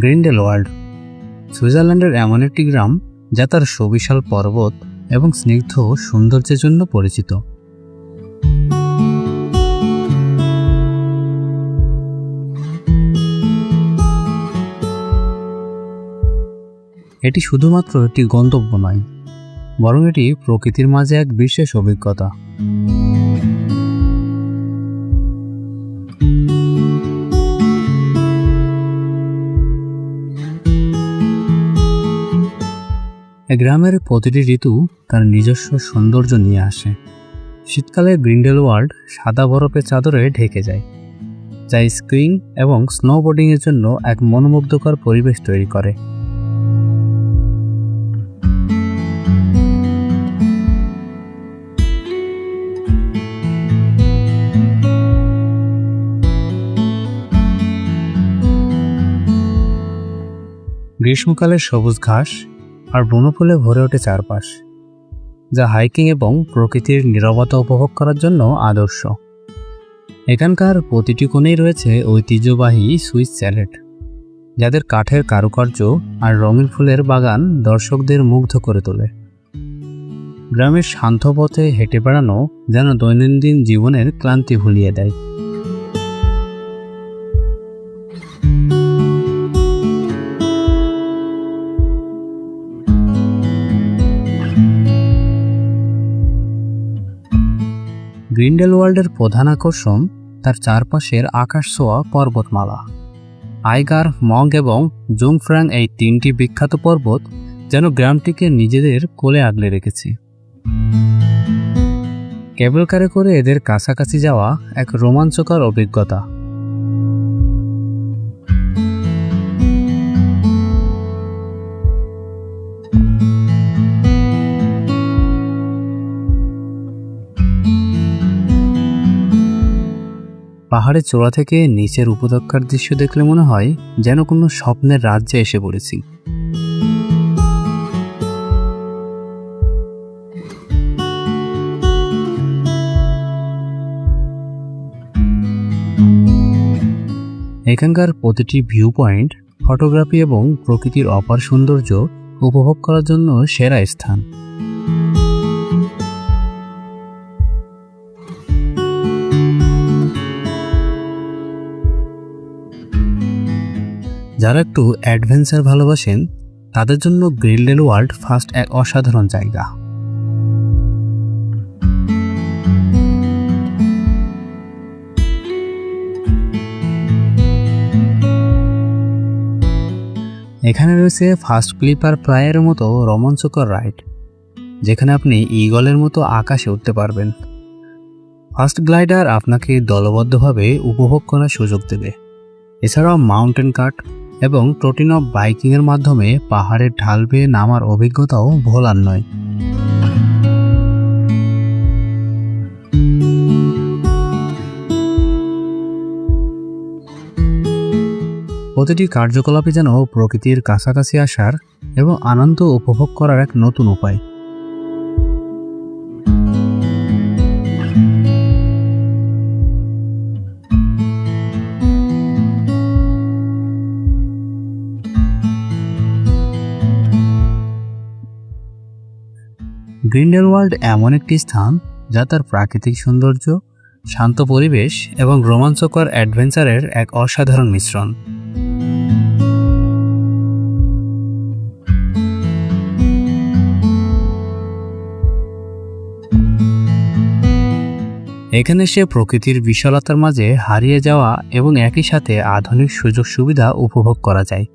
গ্রিন্ডেল world সুইজারল্যান্ডের এমন একটি গ্রাম যা তার সুবিশাল পর্বত এবং স্নিগ্ধ সৌন্দর্যের জন্য পরিচিত। এটি শুধুমাত্র একটি গন্তব্য নয়, বরং এটি প্রকৃতির মাঝে এক বিশেষ অভিজ্ঞতা। গ্রামের প্রতিটি ঋতু তার নিজস্ব সৌন্দর্য নিয়ে আসে। শীতকালে গ্রিন্ডেল ওয়ার্ল্ড সাদা বরফের চাদরে ঢেকে যায়, যা স্কিইং এবং স্নোবোর্ডিংয়ের জন্য এক মনোমুগ্ধকর পরিবেশ তৈরি করে। গ্রীষ্মকালে সবুজ ঘাস আর বনফুলে ভরে ওঠে চারপাশ, যা হাইকিং এবং প্রকৃতির নিরবতা উপভোগ করার জন্য আদর্শ। এখানকার প্রতিটি কোণেই রয়েছে ঐতিহ্যবাহী সুইস স্যালেড, যাদের কাঠের কারুকার্য আর রঙিন ফুলের বাগান দর্শকদের মুগ্ধ করে তোলে। গ্রামের শান্ত পথে হেঁটে বেড়ানো যেন দৈনন্দিন জীবনের ক্লান্তি ভুলিয়ে দেয়। গ্রিন্ডেল ওয়ার্ল্ডের প্রধান আকর্ষণ তার চারপাশের আকাশ ছোঁয়া পর্বতমালা। আইগার মং এবং জুংফ্রাং এই তিনটি বিখ্যাত পর্বত যেন গ্রামটিকে নিজেদের কোলে আগলে রেখেছে। কেবল কারে করে এদের কাছাকাছি যাওয়া এক রোমাঞ্চকর অভিজ্ঞতা। পাহাড়ের চূড়া থেকে নিচের উপত্যকার দৃশ্য দেখলে মনে হয় যেন কোনো স্বপ্নের রাজ্যে এসে পড়েছি। এখানকার প্রতিটি ভিউ পয়েন্ট ফটোগ্রাফি এবং প্রকৃতির অপার সৌন্দর্য উপভোগ করার জন্য সেরা স্থান। যারা একটু অ্যাডভেঞ্চার ভালোবাসেন, তাদের জন্য গ্রিলডেল ওয়ার্ল্ড ফার্স্ট এক অসাধারণ জায়গা। এখানে রয়েছে ফার্স্ট ক্লিপার প্রায়ের মতো রোমাঞ্চকর রাইড যেখানে আপনি ইগলের মতো আকাশে উঠতে পারবেন। ফার্স্ট গ্লাইডার আপনাকে দলবদ্ধভাবে উপভোগ করার সুযোগ দেবে। এছাড়াও মাউন্টেন কাট এবং টোটিন অফ বাইকিংয়ের মাধ্যমে পাহাড়ের ঢাল বেয়ে নামার অভিজ্ঞতাও ভোলার নয়। প্রতিটি কার্যকলাপে যেন প্রকৃতির কাছাকাছি আসার এবং আনন্দ উপভোগ করার এক নতুন উপায়। গ্রিন্ডেল ওয়ার্ল্ড এমন একটি স্থান যা তার প্রাকৃতিক সৌন্দর্য, শান্ত পরিবেশ এবং রোমাঞ্চকর অ্যাডভেঞ্চারের এক অসাধারণ মিশ্রণ। এখানে সে প্রকৃতির বিশালতার মাঝে হারিয়ে যাওয়া এবং একই সাথে আধুনিক সুযোগ সুবিধা উপভোগ করা যায়।